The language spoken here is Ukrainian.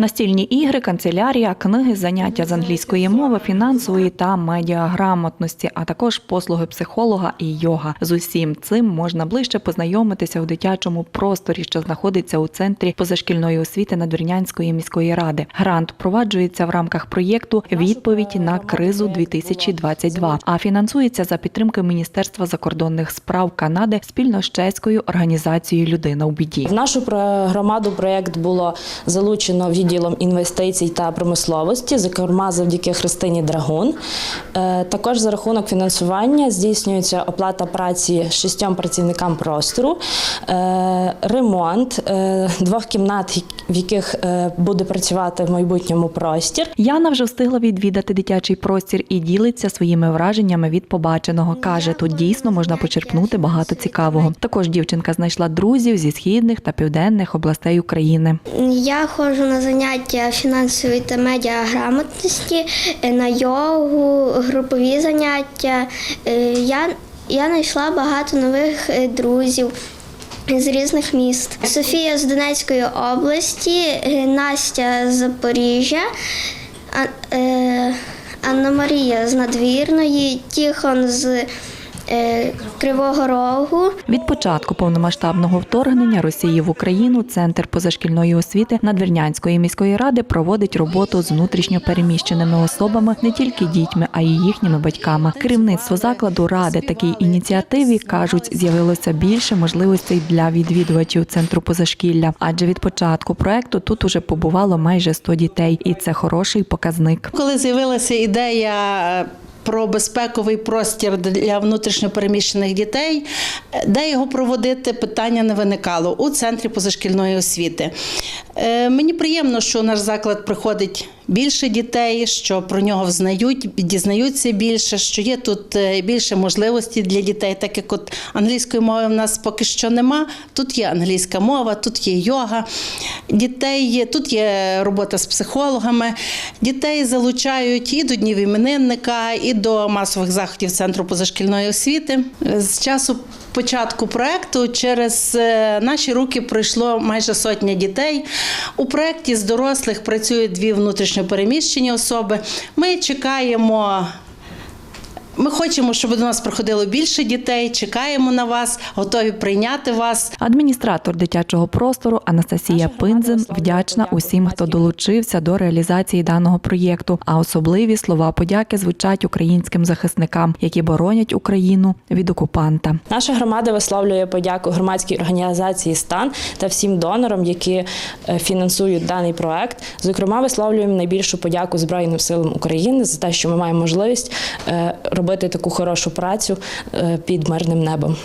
Настільні ігри, канцелярія, книги, заняття з англійської мови, фінансової та медіаграмотності, а також послуги психолога і йога. З усім цим можна ближче познайомитися у дитячому просторі, що знаходиться у центрі позашкільної освіти Надвірнянської міської ради. Грант впроваджується в рамках проєкту Відповідь на кризу 2022 а фінансується за підтримки Міністерства закордонних справ Канади спільно з чеською організацією Людина у біді. В нашу громаду проєкт було залучено відділом інвестицій та промисловості, зокрема завдяки Христині Драгун. Е, Також за рахунок фінансування здійснюється оплата праці шістьом працівникам простору, е, ремонт е, двох кімнат, в яких буде працювати в майбутньому простір. Яна вже встигла відвідати дитячий простір і ділиться своїми враженнями від побаченого. каже, тут дійсно можна почерпнути багато цікавого. Також дівчинка знайшла друзів зі східних та південних областей України. Я ходжу на заняття фінансової та медіаграмотності, е, на йогу, групові заняття. Е, Я, я знайшла багато нових е, друзів. З різних міст Софія з Донецької області, Настя з Запоріжжя, Анна Марія з Надвірної, Тіхон з Кривого Рогу. Від початку повномасштабного вторгнення Росії в Україну Центр позашкільної освіти Надвірнянської міської ради проводить роботу з внутрішньо переміщеними особами не тільки дітьми, а й їхніми батьками. Керівництво закладу ради такій ініціативі кажуть, з'явилося більше можливостей для відвідувачів центру позашкілля. Адже від початку проекту тут уже побувало майже 100 дітей, і це хороший показник. Коли з'явилася ідея е, про безпековий простір для внутрішньопереміщених дітей, де його проводити, питання не виникало у центрі позашкільної освіти. Е, Мені приємно, що наш заклад приходить більше дітей, що про нього взнають, дізнаються більше, що є тут е, більше можливостей для дітей, так як от англійської мови в нас поки що нема. Тут є англійська мова, тут є йога. Дітей є, тут є робота з психологами. Дітей залучають і до днів іменинника, і до масових заходів центру позашкільної освіти. З часу початку проекту через е, наші руки пройшло майже сотня дітей. У проєкті з дорослих працюють дві внутрішньопереміщені особи. Ми чекаємо. Ми хочемо, щоб до нас приходило більше дітей. Чекаємо на вас, готові прийняти вас. Адміністратор дитячого простору Анастасія Пинзен вдячна усім, хто долучився до реалізації даного проєкту. А особливі слова подяки звучать українським захисникам, які боронять Україну від окупанта. Наша громада висловлює подяку громадській організації Стан та всім донорам, які е, фінансують даний проект. Зокрема, висловлюємо найбільшу подяку Збройним силам України за те, що ми маємо можливість е, робити таку хорошу працю е, під мирним небом.